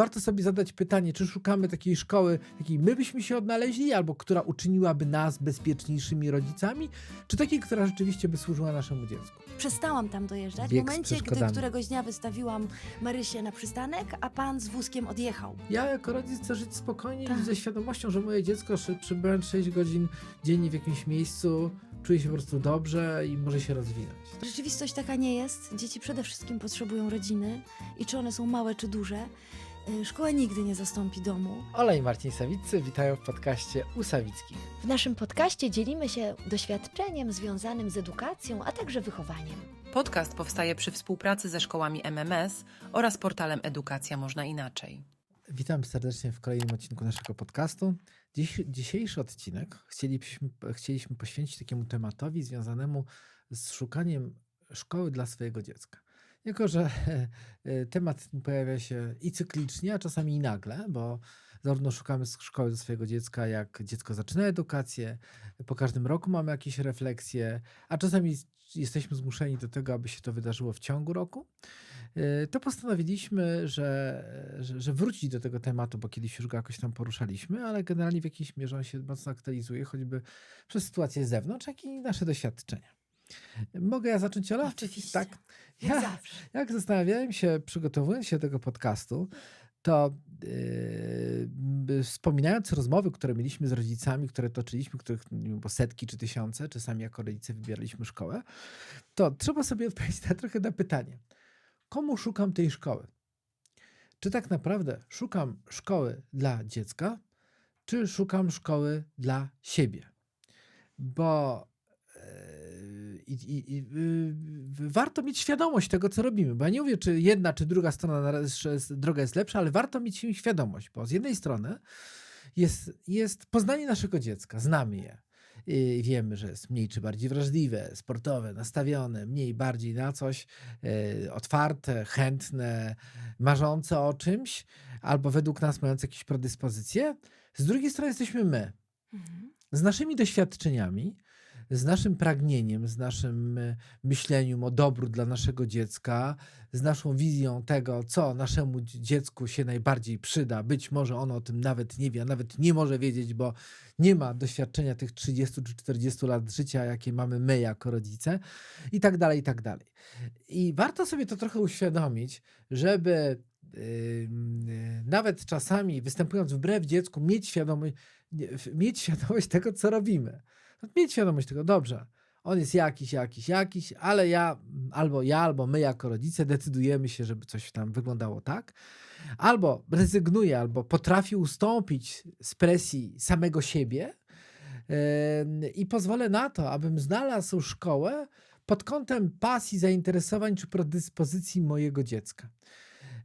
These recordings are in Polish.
warto sobie zadać pytanie, czy szukamy takiej szkoły, jakiej my byśmy się odnaleźli, albo która uczyniłaby nas bezpieczniejszymi rodzicami, czy takiej, która rzeczywiście by służyła naszemu dziecku. Przestałam tam dojeżdżać w Bieg z momencie, gdy któregoś dnia wystawiłam Marysię na przystanek, a pan z wózkiem odjechał. Ja jako rodzic chcę żyć spokojnie Tak. i ze świadomością, że moje dziecko przebywając 6 godzin dziennie w jakimś miejscu czuje się po prostu dobrze i może się rozwinąć. Rzeczywistość taka nie jest. Dzieci przede wszystkim potrzebują rodziny i czy one są małe czy duże. Y, Szkoła nigdy nie zastąpi domu. Ola i Marcin Sawiccy witają w podcaście u Sawickich. W naszym podcaście dzielimy się doświadczeniem związanym z edukacją, a także wychowaniem. Podcast powstaje przy współpracy ze szkołami MMS oraz portalem Edukacja Można Inaczej. Witam serdecznie w kolejnym odcinku naszego podcastu. Dziś, dzisiejszy odcinek chcielibyśmy, chcieliśmy poświęcić takiemu tematowi związanemu z szukaniem szkoły dla swojego dziecka. Jako, że e, temat pojawia się i cyklicznie, a czasami i nagle, bo zarówno szukamy szkoły dla swojego dziecka, jak dziecko zaczyna edukację, po każdym roku mamy jakieś refleksje, a czasami jesteśmy zmuszeni do tego, aby się to wydarzyło w ciągu roku. Y, to postanowiliśmy, że, że, że wrócić do tego tematu, bo kiedyś już go jakoś tam poruszaliśmy, ale generalnie w jakiejś mierze on się mocno aktualizuje, choćby przez sytuację z zewnątrz, jak i nasze doświadczenia. Mogę ja zacząć, Ola? Oczywiście. Tak. Jak Ja, zawsze. jak zastanawiałem się, przygotowując się do tego podcastu, to yy, wspominając rozmowy, które mieliśmy z rodzicami, które toczyliśmy, których wiem, setki czy tysiące, czasami jako rodzice wybieraliśmy szkołę, to trzeba sobie odpowiedzieć na trochę na pytanie. Komu szukam tej szkoły? Czy tak naprawdę szukam szkoły dla dziecka, czy szukam szkoły dla siebie? Bo i, i, i, yy, warto mieć świadomość tego, co robimy. Bo ja nie mówię, czy jedna, czy druga strona droga jest lepsza, ale warto mieć świadomość, bo z jednej strony jest, jest poznanie naszego dziecka, znamy je. I wiemy, że jest mniej czy bardziej wrażliwe, sportowe, nastawione, mniej, bardziej na coś, e, otwarte, chętne, marzące o czymś, albo według nas mające jakieś predyspozycje. Z drugiej strony jesteśmy my, Mhm. z naszymi doświadczeniami, z naszym pragnieniem, z naszym e, myśleniem o dobru dla naszego dziecka, z naszą wizją tego, co naszemu dzi- dziecku się najbardziej przyda. Być może ono o tym nawet nie wie, a nawet nie może wiedzieć, bo nie ma doświadczenia tych 30 czy 40 lat życia, jakie mamy my jako rodzice, i tak dalej, i tak dalej. I warto sobie to trochę uświadomić, żeby y, nawet czasami występując wbrew dziecku, mieć świadomość, mieć świadomość tego, co robimy. Mieć świadomość tego, dobrze, on jest jakiś, jakiś, jakiś, ale ja, albo ja, albo my jako rodzice decydujemy się, żeby coś tam wyglądało tak, albo rezygnuje, albo potrafi ustąpić z presji samego siebie em, i pozwolę na to, abym znalazł szkołę pod kątem pasji, zainteresowań czy predyspozycji mojego dziecka.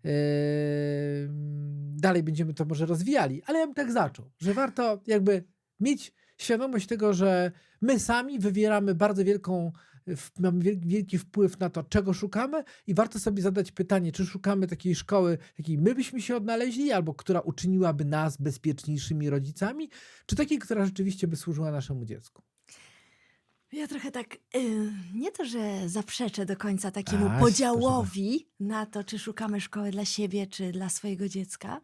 Em, Dalej będziemy to może rozwijali, ale ja bym tak zaczął, że warto jakby mieć świadomość tego, że my sami wywieramy bardzo wielką, w- mamy wiel- wielki wpływ na to, czego szukamy i warto sobie zadać pytanie, czy szukamy takiej szkoły, jakiej my byśmy się odnaleźli, albo która uczyniłaby nas bezpieczniejszymi rodzicami, czy takiej, która rzeczywiście by służyła naszemu dziecku. Ja trochę tak, y, nie to, że zaprzeczę do końca takiemu A, podziałowi na to, czy szukamy szkoły dla siebie, czy dla swojego dziecka,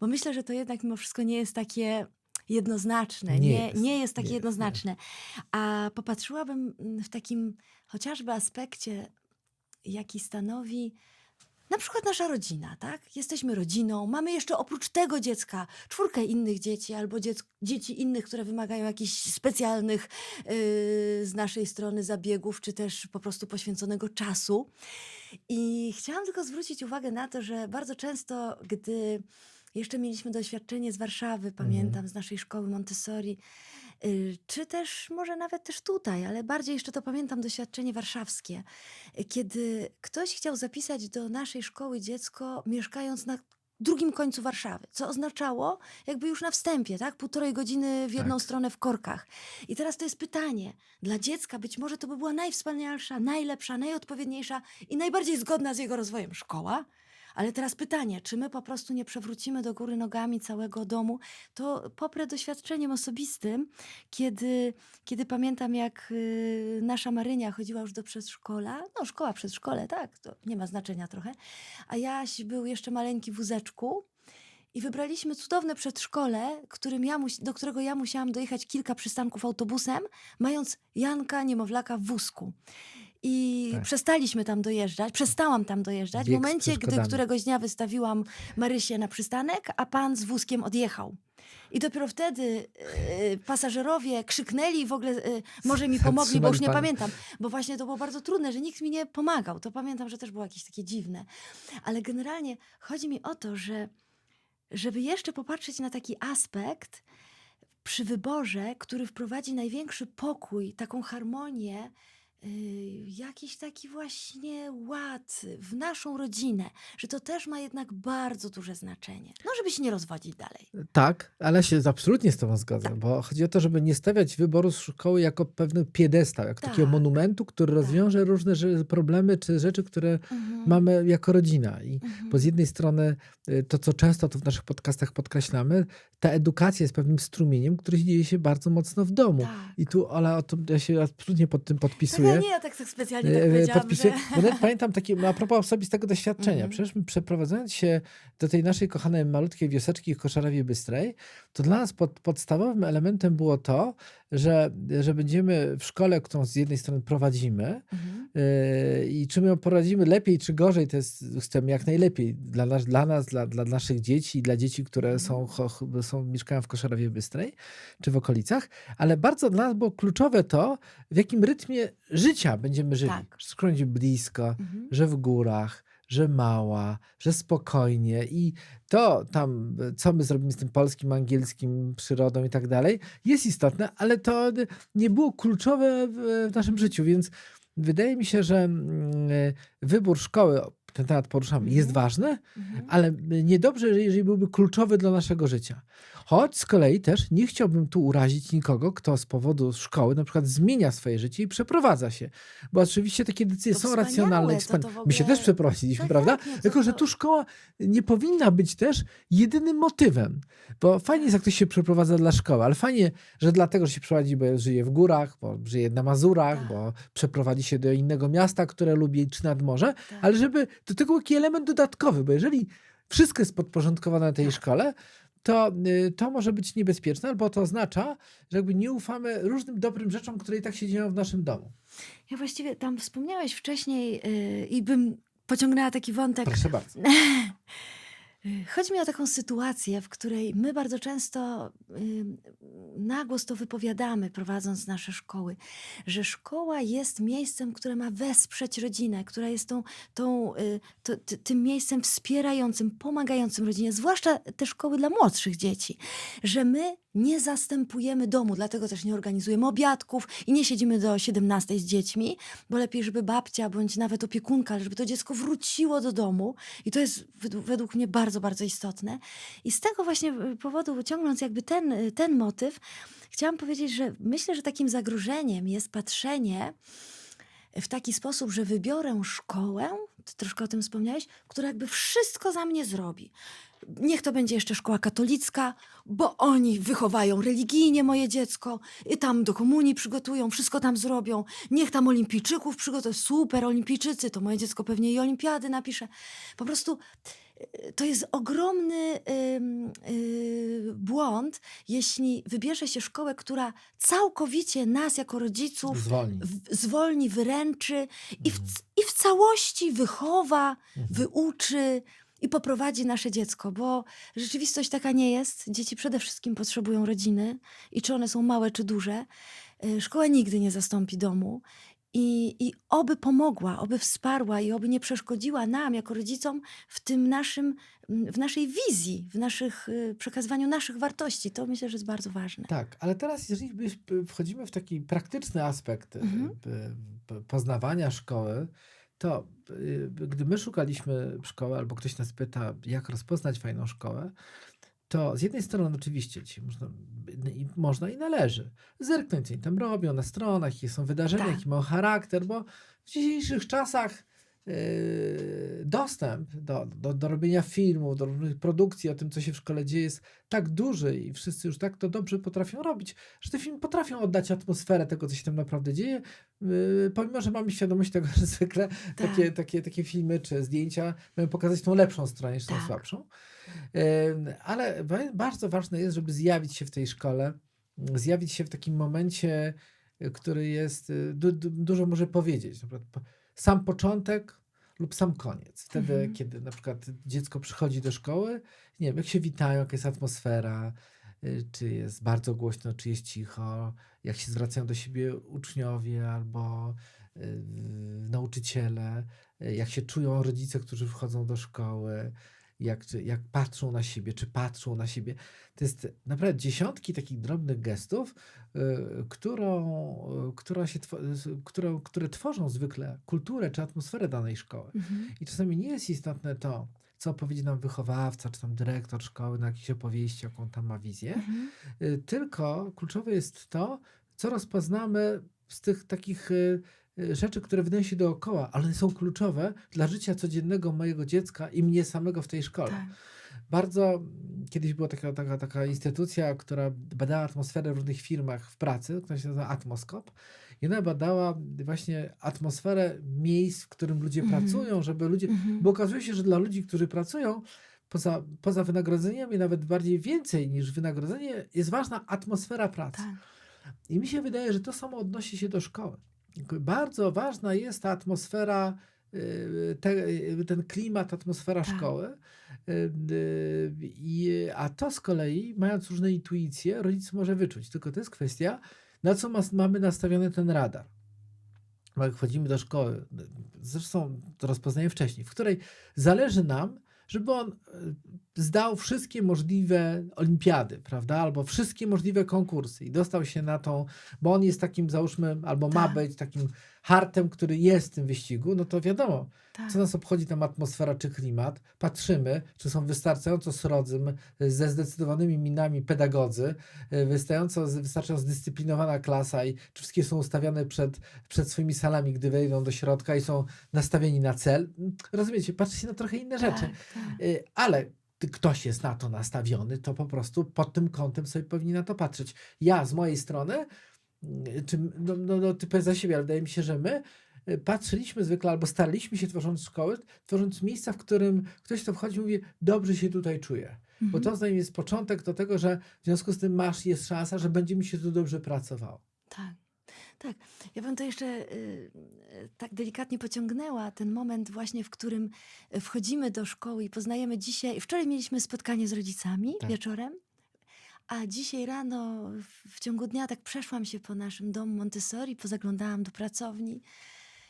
bo myślę, że to jednak mimo wszystko nie jest takie jednoznaczne, Nie nie, jest, nie jest takie nie jest, jednoznaczne. A popatrzyłabym mm, w takim chociażby aspekcie, jaki stanowi na przykład nasza rodzina, tak? Jesteśmy rodziną, mamy jeszcze oprócz tego dziecka czwórkę innych dzieci albo dziec, dzieci innych, które wymagają jakichś specjalnych yy, z naszej strony zabiegów, czy też po prostu poświęconego czasu. I chciałam tylko zwrócić uwagę na to, że bardzo często, gdy jeszcze mieliśmy doświadczenie z Warszawy, pamiętam, z naszej szkoły Montessori, y, czy też może nawet też tutaj, ale bardziej jeszcze to pamiętam doświadczenie warszawskie, kiedy ktoś chciał zapisać do naszej szkoły dziecko mieszkając na drugim końcu Warszawy, co oznaczało jakby już na wstępie, tak? Półtorej godziny w jedną Tak. stronę w korkach. I teraz to jest pytanie. Dla dziecka być może to by była najwspanialsza, najlepsza, najodpowiedniejsza i najbardziej zgodna z jego rozwojem szkoła, Ale teraz pytanie, czy my po prostu nie przewrócimy do góry nogami całego domu? To poprę doświadczeniem osobistym, kiedy, kiedy pamiętam, jak y, nasza Marynia chodziła już do przedszkola. No, szkoła, przedszkole, tak, to nie ma znaczenia trochę. A Jaś był jeszcze maleńki wózeczku. i wybraliśmy cudowne przedszkole, którym ja do którego ja musiałam dojechać kilka przystanków autobusem, mając Janka, niemowlaka w wózku. I Tak. przestaliśmy tam dojeżdżać, przestałam tam dojeżdżać w Bieg momencie, gdy któregoś dnia wystawiłam Marysię na przystanek, a pan z wózkiem odjechał. I dopiero wtedy e, pasażerowie krzyknęli i w ogóle e, może mi pomogli, bo już nie pana. pamiętam. Bo właśnie to było bardzo trudne, że nikt mi nie pomagał. To pamiętam, że też było jakieś takie dziwne. Ale generalnie chodzi mi o to, że żeby jeszcze popatrzeć na taki aspekt przy wyborze, który wprowadzi największy pokój, taką harmonię, jakiś taki właśnie ład w naszą rodzinę, że to też ma jednak bardzo duże znaczenie. No, żeby się nie rozwodzić dalej. Tak, ale się absolutnie z Tobą zgodzę, Tak. bo chodzi o to, żeby nie stawiać wyboru szkoły jako pewny piedestał, jak takiego Tak. monumentu, który rozwiąże różne rze- problemy czy rzeczy, które Mhm. mamy jako rodzina. I Mhm. bo z jednej strony y, to, co często tu w naszych podcastach podkreślamy, ta edukacja jest pewnym strumieniem, który dzieje się bardzo mocno w domu. Tak. I tu, Ola, o tym, ja się absolutnie pod tym Tak, podpisuję. Ja nie, ja tak, tak specjalnie tak E, powiedziałam, podpisuję. że... Bo pamiętam takie, a propos osobistego doświadczenia. Mhm. Przecież my przeprowadzając się do tej naszej kochanej malutkiej wioseczki w Koszarowie Bystrej, to dla nas pod, podstawowym elementem było to, że, że będziemy w szkole, którą z jednej strony prowadzimy Mhm. yy, i czy my ją prowadzimy lepiej czy gorzej, to jest, chcemy jak najlepiej dla nas, dla, nas, dla, dla naszych dzieci i dla dzieci, które Mhm. są, cho- są, mieszkają w Koszarowie Bystrej czy w okolicach, ale bardzo dla nas było kluczowe to, w jakim rytmie życia będziemy żyli. Tak. Że Skądś blisko, Mhm. że w górach, że mała, że spokojnie i to tam, co my zrobimy z tym polskim, angielskim, przyrodą i tak dalej, jest istotne, ale to nie było kluczowe w, naszym życiu, więc wydaje mi się, że mm, wybór szkoły, ten temat poruszamy, jest Mhm. ważny, Mhm. ale niedobrze, jeżeli byłby kluczowy dla naszego życia. Choć z kolei też nie chciałbym tu urazić nikogo, kto z powodu szkoły na przykład zmienia swoje życie i przeprowadza się. Bo oczywiście takie decyzje To są racjonalne. to- to w My się ogóle- też przeprowadziliśmy, Tak, prawda? tak, to- Tylko, że to- tu szkoła nie powinna być też jedynym motywem. Bo fajnie jest, jak ktoś się przeprowadza dla szkoły, ale fajnie, że dlatego, że się przeprowadzi, bo żyje w górach, bo żyje na Mazurach, Tak. bo przeprowadzi się do innego miasta, które lubi, czy nad morze, Tak. ale żeby do tego był taki element dodatkowy, bo jeżeli wszystko jest podporządkowane tej Tak. szkole, to, y, to może być niebezpieczne, albo to oznacza, że jakby nie ufamy różnym dobrym rzeczom, które i tak się dzieją w naszym domu. Ja właściwie tam wspomniałeś wcześniej yy, i bym pociągnęła taki wątek. Proszę bardzo. Chodzi mi o taką sytuację, w której my bardzo często na głos to wypowiadamy, prowadząc nasze szkoły, że szkoła jest miejscem, które ma wesprzeć rodzinę, która jest tą, tą, y, to, ty, tym miejscem wspierającym, pomagającym rodzinie, zwłaszcza te szkoły dla młodszych dzieci, że my nie zastępujemy domu, dlatego też nie organizujemy obiadków i nie siedzimy do 17 z dziećmi, bo lepiej, żeby babcia bądź nawet opiekunka, żeby to dziecko wróciło do domu i to jest według, według mnie bardzo, bardzo istotne. I z tego właśnie y, powodu, ciągnąc jakby ten, y, ten motyw, chciałam powiedzieć, że myślę, że takim zagrożeniem jest patrzenie w taki sposób, że wybiorę szkołę, troszkę o tym wspomniałeś, która jakby wszystko za mnie zrobi. Niech to będzie jeszcze szkoła katolicka, bo oni wychowają religijnie moje dziecko i tam do komunii przygotują, wszystko tam zrobią. Niech tam olimpijczyków przygotują. Super, olimpijczycy, to moje dziecko pewnie i olimpiady napisze. Po prostu to jest ogromny ym, y, błąd, jeśli wybierze się szkołę, która całkowicie nas jako rodziców Zwolnij. w, zwolni, wyręczy i w, c- i w całości wychowa, Mhm. wyuczy i poprowadzi nasze dziecko, bo rzeczywistość taka nie jest. Dzieci przede wszystkim potrzebują rodziny i czy one są małe, czy duże. Y, Szkoła nigdy nie zastąpi domu. I, I oby pomogła, oby wsparła i oby nie przeszkodziła nam, jako rodzicom, w tym naszym, mm, w naszej wizji, w naszych, y, przekazywaniu naszych wartości. To myślę, że jest bardzo ważne. Tak, ale teraz jeżeli wchodzimy w taki praktyczny aspekt y, Mhm. poznawania szkoły, to y, gdy my szukaliśmy szkoły, albo ktoś nas pyta, jak rozpoznać fajną szkołę, to z jednej strony oczywiście ci można, i, można i należy zerknąć, co oni tam robią na stronach, jakie są wydarzenia, Tak. jaki mają charakter, bo w dzisiejszych czasach dostęp do, do, do robienia filmów, do różnych produkcji o tym, co się w szkole dzieje, jest tak duży i wszyscy już tak to dobrze potrafią robić, że te filmy potrafią oddać atmosferę tego, co się tam naprawdę dzieje, yy, pomimo, że mamy świadomość tego, że zwykle takie, Tak. takie, takie filmy czy zdjęcia mają pokazać tą lepszą stronę niż tą Tak. słabszą. Ale bardzo ważne jest, żeby zjawić się w tej szkole, zjawić się w takim momencie, y, który jest, y, du, du, dużo może powiedzieć. Na przykład sam początek lub sam koniec. Wtedy, Mhm. kiedy na przykład dziecko przychodzi do szkoły, nie wiem, jak się witają, jaka jest atmosfera, y, czy jest bardzo głośno, czy jest cicho, jak się zwracają do siebie uczniowie albo y, nauczyciele, y, jak się czują rodzice, którzy wchodzą do szkoły, jak, czy, jak patrzą na siebie, czy patrzą na siebie. To jest naprawdę dziesiątki takich drobnych gestów, y, którą, y, która się, którą, które tworzą zwykle kulturę czy atmosferę danej szkoły. Mhm. I czasami nie jest istotne to, co opowiedzi nam wychowawca, czy tam dyrektor szkoły na jakiejś opowieści, jaką tam ma wizję, Mhm. Y, tylko kluczowe jest to, co rozpoznamy z tych takich y, rzeczy, które wydają się dookoła, ale są kluczowe dla życia codziennego mojego dziecka i mnie samego w tej szkole. Tak. Bardzo kiedyś była taka, taka, taka instytucja, która badała atmosferę w różnych firmach w pracy, która się nazywa Atmoskop. I ona badała właśnie atmosferę miejsc, w którym ludzie Mhm. pracują, żeby ludzie. Mhm. Bo okazuje się, że dla ludzi, którzy pracują, poza, poza wynagrodzeniem, nawet bardziej więcej niż wynagrodzenie, jest ważna atmosfera pracy. Tak. I mi się wydaje, że to samo odnosi się do szkoły. Bardzo ważna jest ta atmosfera, y, te, y, ten klimat, atmosfera Tak. szkoły. Y, I, a to z kolei, mając różne intuicje, rodzic może wyczuć. Tylko to jest kwestia, na co mas, mamy nastawiony ten radar. Bo jak wchodzimy do szkoły, zresztą to rozpoznaję wcześniej, w której zależy nam, żeby on y, zdał wszystkie możliwe olimpiady, prawda? Albo wszystkie możliwe konkursy i dostał się na tą, bo on jest takim, załóżmy, albo ma Tak. być takim hartem, który jest w tym wyścigu, no to wiadomo, Tak. co nas obchodzi tam atmosfera czy klimat. Patrzymy, czy są wystarczająco srodzym, ze zdecydowanymi minami pedagodzy, y, wystarczająco, wystarczająco zdyscyplinowana klasa i czy wszystkie są ustawione przed, przed swoimi salami, gdy wejdą do środka i są nastawieni na cel. Rozumiecie, patrzy się na trochę inne rzeczy. Tak, tak. Y, Ale ktoś jest na to nastawiony, to po prostu pod tym kątem sobie powinien na to patrzeć. Ja z mojej strony, y, czy, no, no, no ty za siebie, ale wydaje mi się, że my y, patrzyliśmy zwykle albo staraliśmy się tworząc szkoły, tworząc miejsca, w którym ktoś, kto wchodzi, mówi, dobrze się tutaj czuję. Bo Mhm. to zdaniem jest początek do tego, że w związku z tym masz, jest szansa, że będzie mi się tu dobrze pracowało. Tak. Tak. Ja bym to jeszcze y, y, tak delikatnie pociągnęła ten moment właśnie, w którym y, wchodzimy do szkoły i poznajemy dzisiaj. Wczoraj mieliśmy spotkanie z rodzicami Tak. wieczorem, a dzisiaj rano w, ciągu dnia tak przeszłam się po naszym domu Montessori, pozaglądałam do pracowni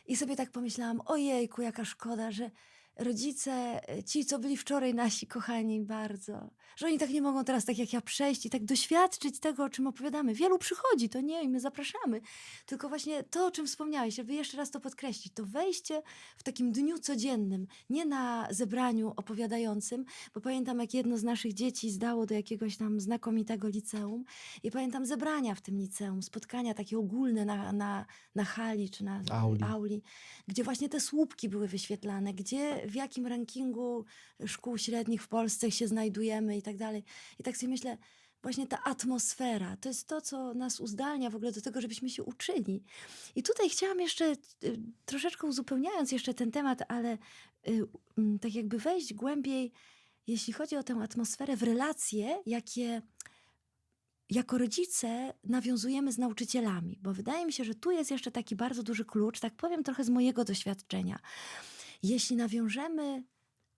i sobie tak pomyślałam, ojejku, jaka szkoda, że rodzice, y, ci, co byli wczoraj nasi kochani bardzo, że oni tak nie mogą teraz, tak jak ja, przejść i tak doświadczyć tego, o czym opowiadamy. Wielu przychodzi, to nie, i my zapraszamy. Tylko właśnie to, o czym wspomniałeś, żeby jeszcze raz to podkreślić, to wejście w takim dniu codziennym, nie na zebraniu opowiadającym, bo pamiętam, jak jedno z naszych dzieci zdało do jakiegoś tam znakomitego liceum i pamiętam zebrania w tym liceum, spotkania takie ogólne na, na, na hali czy na Auli. auli, gdzie właśnie te słupki były wyświetlane, gdzie w jakim rankingu szkół średnich w Polsce się znajdujemy i tak dalej. I tak sobie myślę, właśnie ta atmosfera, to jest to, co nas uzdalnia w ogóle do tego, żebyśmy się uczyli. I tutaj chciałam jeszcze, y, troszeczkę uzupełniając jeszcze ten temat, ale y, mm, tak jakby wejść głębiej, jeśli chodzi o tę atmosferę w relacje, jakie jako rodzice nawiązujemy z nauczycielami, bo wydaje mi się, że tu jest jeszcze taki bardzo duży klucz, tak powiem trochę z mojego doświadczenia. Jeśli nawiążemy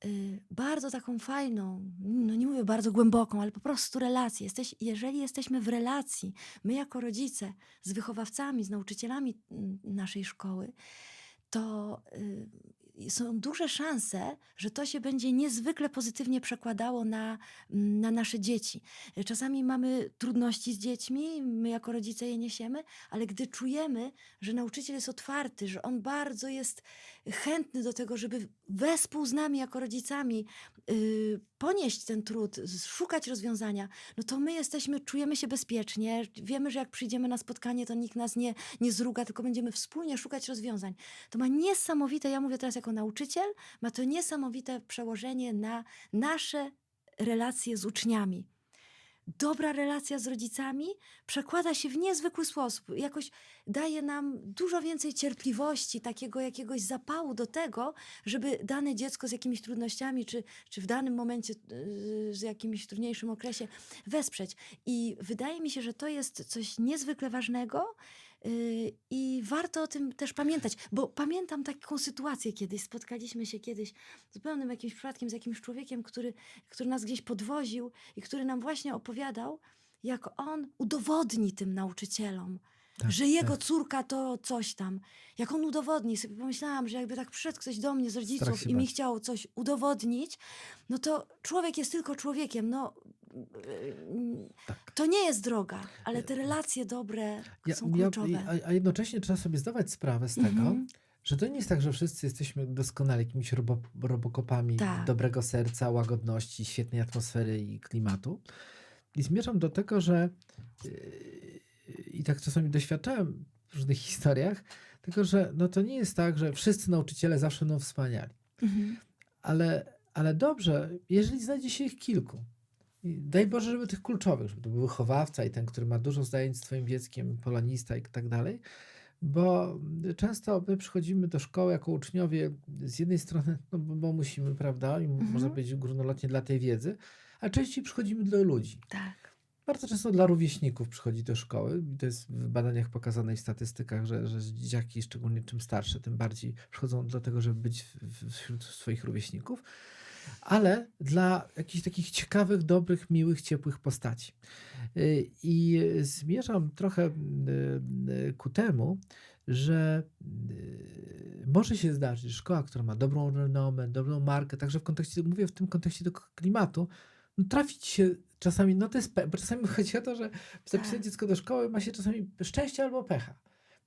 y, bardzo taką fajną, no nie mówię bardzo głęboką, ale po prostu relację. Jesteś, jeżeli jesteśmy w relacji, my jako rodzice, z wychowawcami, z nauczycielami mm, naszej szkoły, to y, są duże szanse, że to się będzie niezwykle pozytywnie przekładało na, mm, na nasze dzieci. Czasami mamy trudności z dziećmi, my jako rodzice je niesiemy, ale gdy czujemy, że nauczyciel jest otwarty, że on bardzo jest chętny do tego, żeby wespół z nami jako rodzicami y, ponieść ten trud, szukać rozwiązania, no to my jesteśmy, czujemy się bezpiecznie, wiemy, że jak przyjdziemy na spotkanie, to nikt nas nie, nie zruga, tylko będziemy wspólnie szukać rozwiązań. To ma niesamowite, ja mówię teraz jako nauczyciel, ma to niesamowite przełożenie na nasze relacje z uczniami. Dobra relacja z rodzicami przekłada się w niezwykły sposób. Jakoś daje nam dużo więcej cierpliwości, takiego jakiegoś zapału do tego, żeby dane dziecko z jakimiś trudnościami, czy, czy w danym momencie yy, z jakimś trudniejszym okresie wesprzeć. I wydaje mi się, że to jest coś niezwykle ważnego. Yy, I warto o tym też pamiętać, bo pamiętam taką sytuację kiedyś. Spotkaliśmy się kiedyś zupełnym jakimś przypadkiem z jakimś człowiekiem, który, który nas gdzieś podwoził i który nam właśnie opowiadał, jak on udowodni tym nauczycielom, Tak, że jego tak. córka to coś tam. Jak on udowodni, sobie pomyślałam, że jakby tak przyszedł ktoś do mnie z rodziców i mi chciał coś udowodnić, no to człowiek jest tylko człowiekiem. No, Tak. to nie jest droga, ale te relacje dobre Ja, są ja, kluczowe. a, a jednocześnie trzeba sobie zdawać sprawę z tego, Mhm. że to nie jest tak, że wszyscy jesteśmy doskonale jakimiś robo, robokopami Tak. dobrego serca, łagodności, świetnej atmosfery i klimatu. I zmierzam do tego, że yy, i tak czasami doświadczałem w różnych historiach, tylko że no to nie jest tak, że wszyscy nauczyciele zawsze będą wspaniali. Mhm. Ale, ale dobrze, jeżeli znajdzie się ich kilku. Daj Boże, żeby tych kluczowych, żeby to był wychowawca i ten, który ma dużo zajęć z twoim dzieckiem, polonista i tak dalej, bo często my przychodzimy do szkoły jako uczniowie z jednej strony, no bo, bo musimy, prawda, i Mhm. można powiedzieć górnolotnie dla tej wiedzy, a częściej przychodzimy dla ludzi. Tak. Bardzo często dla rówieśników przychodzi do szkoły. To jest w badaniach pokazane i w statystykach, że, że dzieciaki, szczególnie czym starsze, tym bardziej przychodzą do tego, żeby być wśród swoich rówieśników, ale dla jakichś takich ciekawych, dobrych, miłych, ciepłych postaci. Y, I zmierzam trochę y, y, ku temu, że może się zdarzyć, że szkoła, która ma dobrą renomę, dobrą markę, także w kontekście, mówię w tym kontekście do klimatu, no trafić się czasami, no to jest, bo czasami chodzi o to, że zapisać Tak. dziecko do szkoły ma się czasami szczęście albo pecha.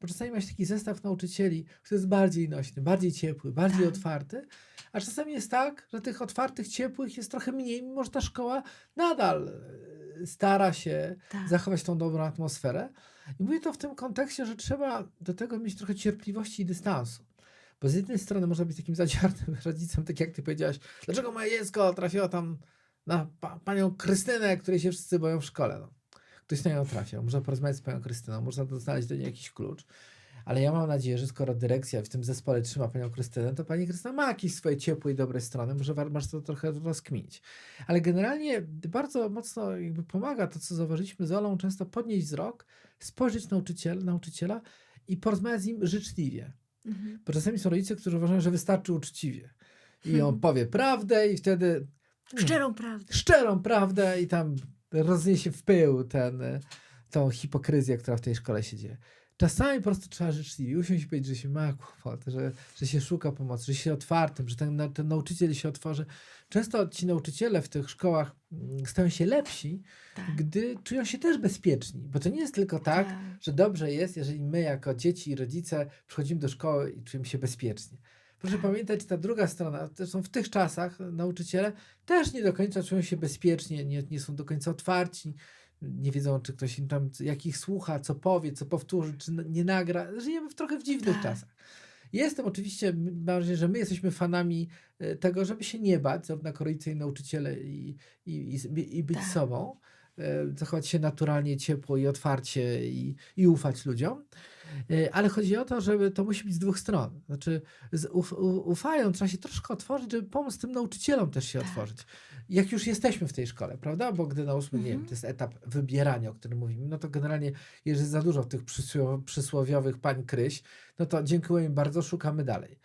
Bo czasami ma się taki zestaw nauczycieli, który jest bardziej nośny, bardziej ciepły, bardziej Tak. otwarty, a czasami jest tak, że tych otwartych, ciepłych jest trochę mniej, mimo że ta szkoła nadal e, stara się Tak. zachować tą dobrą atmosferę. I mówię to w tym kontekście, że trzeba do tego mieć trochę cierpliwości i dystansu. Bo z jednej strony można być takim zadziarnym rodzicem, tak jak ty powiedziałaś, dlaczego moje dziecko trafiło tam na pa panią Krystynę, której się wszyscy boją w szkole. No. Ktoś na nią trafiał. Można porozmawiać z panią Krystyną, można znaleźć do niej jakiś klucz. Ale ja mam nadzieję, że skoro dyrekcja w tym zespole trzyma panią Krystynę, to pani Krystyna ma jakieś swoje ciepłe i dobre strony, może masz to trochę rozkminić. Ale generalnie bardzo mocno jakby pomaga to, co zauważyliśmy z Olą, często podnieść wzrok, spojrzeć nauczyciel, nauczyciela i porozmawiać z nim życzliwie. Mhm. Bo czasami są rodzice, którzy uważają, że wystarczy uczciwie. I on Hmm. powie prawdę i wtedy nie, Szczerą prawdę. szczerą prawdę i tam rozniesie w pył ten, e, tą hipokryzję, która w tej szkole się dzieje. Czasami po prostu trzeba życzliwie usiąść i powiedzieć, że się ma kłopot, że, że się szuka pomocy, że się otwartym, że ten, ten nauczyciel się otworzy. Często ci nauczyciele w tych szkołach mm, stają się lepsi, Tak. gdy czują się też bezpieczni. Bo to nie jest tylko tak, że dobrze jest, jeżeli my jako dzieci i rodzice przychodzimy do szkoły i czujemy się bezpiecznie. Proszę pamiętać, ta druga strona, zresztą w tych czasach nauczyciele też nie do końca czują się bezpiecznie, nie, nie są do końca otwarci, nie wiedzą, czy ktoś im tam, jak ich słucha, co powie, co powtórzy, czy nie nagra. Żyjemy w trochę w dziwnych Tak. czasach. Jestem oczywiście, mam wrażenie, że my jesteśmy fanami e, tego, żeby się nie bać, zarówno rodzice i nauczyciele i, i, i, i być Tak. sobą, e, zachować się naturalnie, ciepło i otwarcie i, i ufać ludziom. E, Ale chodzi o to, żeby to musi być z dwóch stron. Znaczy, z, uf, u, ufając, trzeba się troszkę otworzyć, żeby pomóc tym nauczycielom też się Tak. otworzyć. Jak już jesteśmy w tej szkole, prawda? Bo gdy nałóżmy, nie wiem, Mhm. to jest etap wybierania, o którym mówimy, no to generalnie, jeżeli jest za dużo tych przysło, przysłowiowych pań kryś, no to dziękuję im bardzo, szukamy dalej.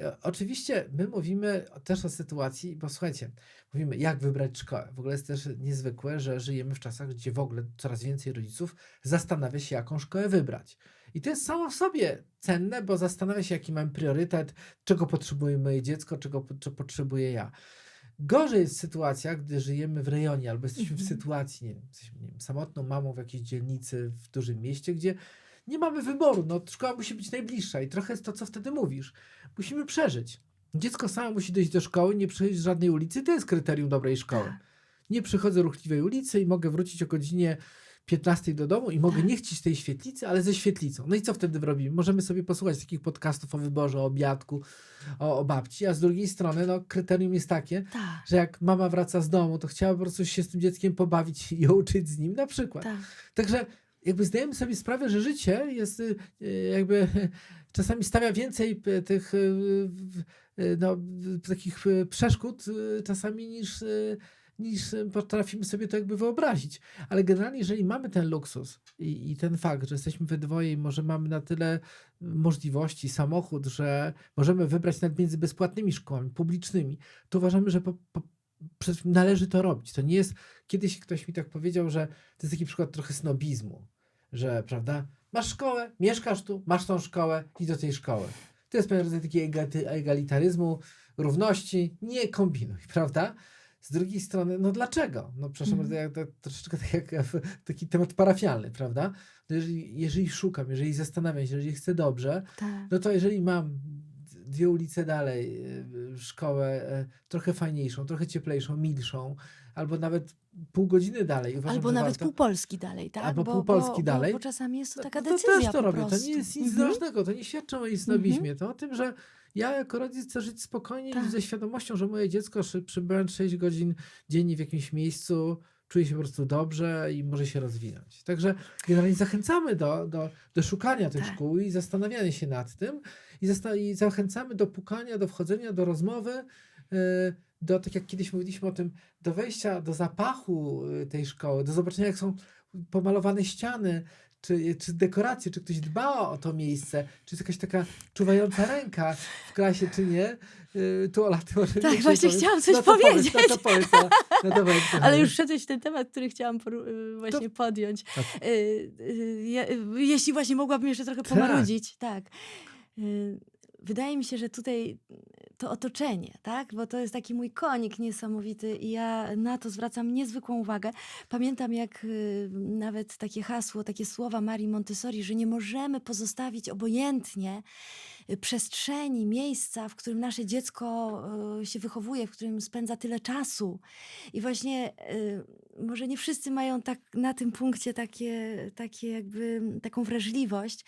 E, Oczywiście my mówimy też o sytuacji, bo słuchajcie, mówimy jak wybrać szkołę. W ogóle jest też niezwykłe, że żyjemy w czasach, gdzie w ogóle coraz więcej rodziców zastanawia się, jaką szkołę wybrać. I to jest samo w sobie cenne, bo zastanawia się, jaki mam priorytet, czego potrzebuje moje dziecko, czego co potrzebuję ja. Gorzej jest sytuacja, gdy żyjemy w rejonie albo jesteśmy w Mhm. sytuacji, nie wiem, jesteśmy nie wiem, samotną mamą w jakiejś dzielnicy w dużym mieście, gdzie nie mamy wyboru. No, szkoła musi być najbliższa i trochę jest to, co wtedy mówisz. Musimy przeżyć. Dziecko samo musi dojść do szkoły, nie przychodzić z żadnej ulicy. To jest kryterium dobrej szkoły. Tak. Nie przychodzę ruchliwej ulicy i mogę wrócić o godzinie 15 do domu i mogę nie chcieć tej świetlicy, ale ze świetlicą. No i co wtedy robimy? Możemy sobie posłuchać takich podcastów o wyborze, o obiadku, o, o babci, a z drugiej strony no, kryterium jest takie, Tak, że jak mama wraca z domu, to chciała po prostu się z tym dzieckiem pobawić i uczyć z nim na przykład. tak. Także jakby zdajemy sobie sprawę, że życie jest y, y, jakby czasami stawia więcej tych y, y, no, takich przeszkód czasami niż, niż y, potrafimy sobie to jakby wyobrazić. Ale generalnie, jeżeli mamy ten luksus i, i ten fakt, że jesteśmy we dwoje i może mamy na tyle możliwości, samochód, że możemy wybrać nawet między bezpłatnymi szkołami, publicznymi, to uważamy, że po, po, należy to robić. To nie jest, kiedyś ktoś mi tak powiedział, że to jest taki przykład trochę snobizmu, że prawda, masz szkołę, mieszkasz tu, masz tą szkołę, idź do tej szkoły. To jest pewien rodzaj takiego ega- egalitaryzmu, równości, nie kombinuj, prawda? Z drugiej strony, no dlaczego? No przepraszam, bardzo, jak, to, troszeczkę tak jak taki temat parafialny, prawda? No jeżeli, jeżeli szukam, jeżeli zastanawiam się, jeżeli chcę dobrze, tak. no to jeżeli mam dwie ulice dalej y, szkołę e, trochę fajniejszą, trochę cieplejszą, milszą, albo nawet pół godziny dalej. Uważam, Albo nawet warto. pół Polski dalej, tak? Albo pół Polski bo, dalej. Bo, bo czasami jest to No, taka to decyzja też to robię. To nie jest nic Mhm. ważnego, to nie świadczy o moim snobizmie. To o tym, że ja jako rodzic chcę żyć spokojnie Tak. i ze świadomością, że moje dziecko przebywając 6 godzin dziennie w jakimś miejscu czuje się po prostu dobrze i może się rozwinąć. Także generalnie zachęcamy do, do, do szukania tych Tak. szkół i zastanawiania się nad tym i, zasta- i zachęcamy do pukania, do wchodzenia, do rozmowy, yy, do, tak jak kiedyś mówiliśmy o tym, do wejścia, do zapachu y, tej szkoły, do zobaczenia, jak są pomalowane ściany, czy, czy dekoracje, czy ktoś dba o to miejsce, czy jest jakaś taka czuwająca ręka w klasie, czy nie. Yy, tu Ola, ty może Tak, właśnie powiedz. chciałam coś no to powiedz, powiedzieć. No to powiedz, no, no to powiedz, Ale już wszedłeś w ten temat, który chciałam y, właśnie podjąć. Tak. Y, y, ja- y, jeśli właśnie mogłabym jeszcze trochę Tak. pomarudzić. Tak. Y, Wydaje mi się, że tutaj to otoczenie, tak? Bo to jest taki mój konik niesamowity i ja na to zwracam niezwykłą uwagę. Pamiętam jak y, nawet takie hasło, takie słowa Marii Montessori, że nie możemy pozostawić obojętnie przestrzeni, miejsca, w którym nasze dziecko y, się wychowuje, w którym spędza tyle czasu. I właśnie y, może nie wszyscy mają tak na tym punkcie takie, takie jakby taką wrażliwość,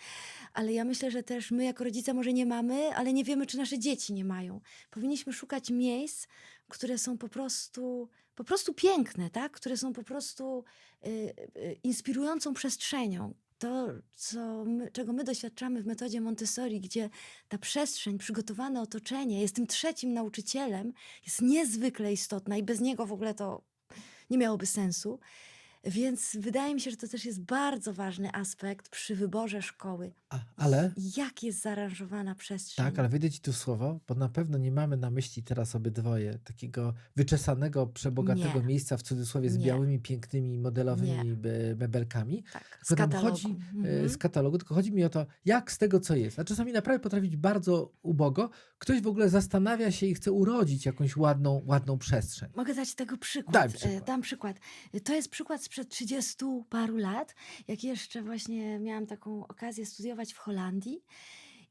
ale ja myślę, że też my jako rodzice może nie mamy, ale nie wiemy, czy nasze dzieci nie mają. Powinniśmy szukać miejsc, które są po prostu, po prostu piękne, tak? które są po prostu y, y, inspirującą przestrzenią. To, co my, czego my doświadczamy w metodzie Montessori, gdzie ta przestrzeń, przygotowane otoczenie, jest tym trzecim nauczycielem, jest niezwykle istotna i bez niego w ogóle to nie miałoby sensu. Więc wydaje mi się, że to też jest bardzo ważny aspekt przy wyborze szkoły. A, ale Jak jest zaaranżowana przestrzeń? Tak, ale wyjdę ci tu słowo, bo na pewno nie mamy na myśli teraz obydwoje takiego wyczesanego, przebogatego Nie. miejsca w cudzysłowie z Nie. białymi, pięknymi, modelowymi be- mebelkami tak, z katalogu. chodzi, e, Mhm. z katalogu, tylko chodzi mi o to, jak z tego, co jest. A czasami naprawdę potrafi być bardzo ubogo. Ktoś w ogóle zastanawia się i chce urodzić jakąś ładną, ładną przestrzeń. Mogę dać tego przykład. Daj E, przykład. Dam przykład. To jest przykład sprzed 30 paru lat, jak jeszcze właśnie miałam taką okazję studiować w Holandii.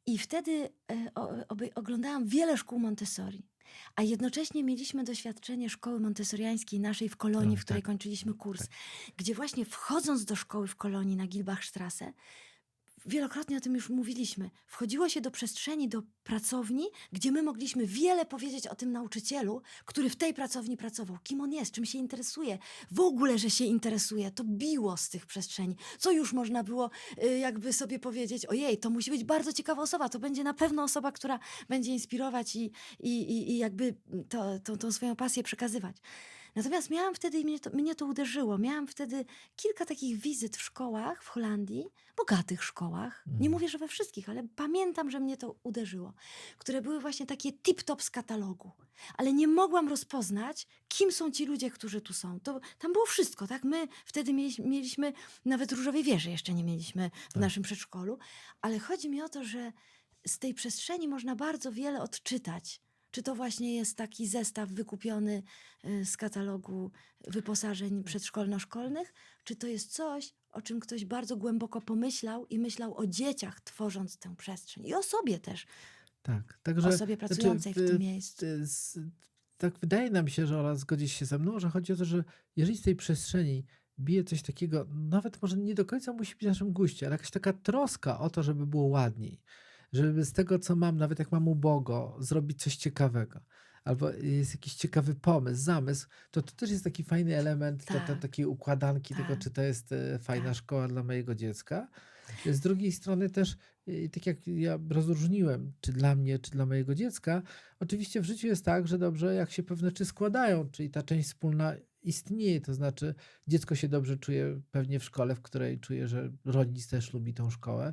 I wtedy e, oglądałam wiele szkół Montessori. A jednocześnie mieliśmy doświadczenie szkoły montessoriańskiej naszej w Kolonii, No, w której tak. kończyliśmy kurs, gdzie właśnie wchodząc do szkoły w Kolonii na Gilbachstrasse, wielokrotnie o tym już mówiliśmy, wchodziło się do przestrzeni, do pracowni, gdzie my mogliśmy wiele powiedzieć o tym nauczycielu, który w tej pracowni pracował, kim on jest, czym się interesuje, w ogóle, że się interesuje. To biło z tych przestrzeni. Co już można było y, jakby sobie powiedzieć, ojej, to musi być bardzo ciekawa osoba, to będzie na pewno osoba, która będzie inspirować i, i, i, jakby to, to, tą swoją pasję przekazywać. Natomiast miałam wtedy, i mnie to, mnie to uderzyło, miałam wtedy kilka takich wizyt w szkołach w Holandii, bogatych szkołach. Nie Mhm. mówię, że we wszystkich, ale pamiętam, że mnie to uderzyło, które były właśnie takie tip-top z katalogu. Ale nie mogłam rozpoznać, kim są ci ludzie, którzy tu są. To, tam było wszystko, tak? My wtedy mieliśmy, mieliśmy nawet różowej wieży jeszcze nie mieliśmy w Tak. naszym przedszkolu, ale chodzi mi o to, że z tej przestrzeni można bardzo wiele odczytać Czy to właśnie jest taki zestaw wykupiony y, z katalogu wyposażeń przedszkolno-szkolnych? Czy to jest coś, o czym ktoś bardzo głęboko pomyślał i myślał o dzieciach, tworząc tę przestrzeń? I o sobie też, Tak, także... osobie znaczy, pracującej w y, tym miejscu. y, tak wydaje nam się, że Ola zgodzi się ze mną, że chodzi o to, że jeżeli z tej przestrzeni bije coś takiego, nawet może nie do końca musi być w naszym guście, ale jakaś taka troska o to, żeby było ładniej. Żeby z tego, co mam, nawet jak mam ubogo, zrobić coś ciekawego. Albo jest jakiś ciekawy pomysł, zamysł, to to też jest taki fajny element to, to, Tak. takiej układanki tego, Tak. czy to jest e, fajna Tak. szkoła dla mojego dziecka. Z drugiej strony też, y, tak jak ja rozróżniłem, czy dla mnie, czy dla mojego dziecka, oczywiście w życiu jest tak, że dobrze, jak się pewne rzeczy składają, czyli ta część wspólna istnieje, to znaczy dziecko się dobrze czuje pewnie w szkole, w której czuje, że rodzic też lubi tą szkołę.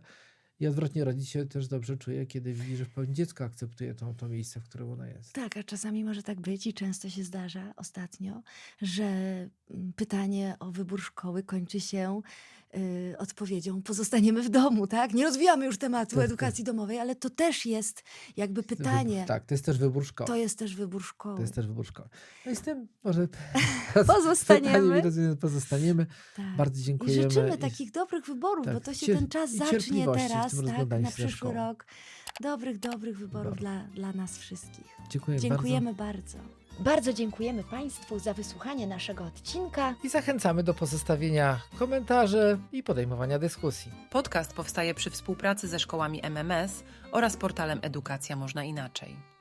I odwrotnie rodzic się też dobrze czuje, kiedy widzi, że w pełni dziecko akceptuje to, to miejsce, w którym ono jest. Tak, a czasami może tak być i często się zdarza ostatnio, że mm, pytanie o wybór szkoły kończy się y, odpowiedzią pozostaniemy w domu, tak? Nie rozwijamy już tematu Tak, tak. edukacji domowej, ale to też jest jakby pytanie. Wybór, tak, to jest też wybór szkoły. To jest też wybór szkoły. To jest też wybór szkoły. No i z tym może Pozostaniemy. i pozostaniemy. Tak. Bardzo I dziękujemy. życzymy I- takich dobrych wyborów, bo tak, to się cier- ten czas i zacznie teraz, tak? Na przyszły rok. Dobrych, dobrych wyborów Dobra. dla, dla nas wszystkich. Dziękuję Dziękujemy bardzo. Bardzo dziękujemy Państwu za wysłuchanie naszego odcinka. I zachęcamy do pozostawienia komentarzy i podejmowania dyskusji. Podcast powstaje przy współpracy ze szkołami MMS oraz portalem Edukacja Można Inaczej.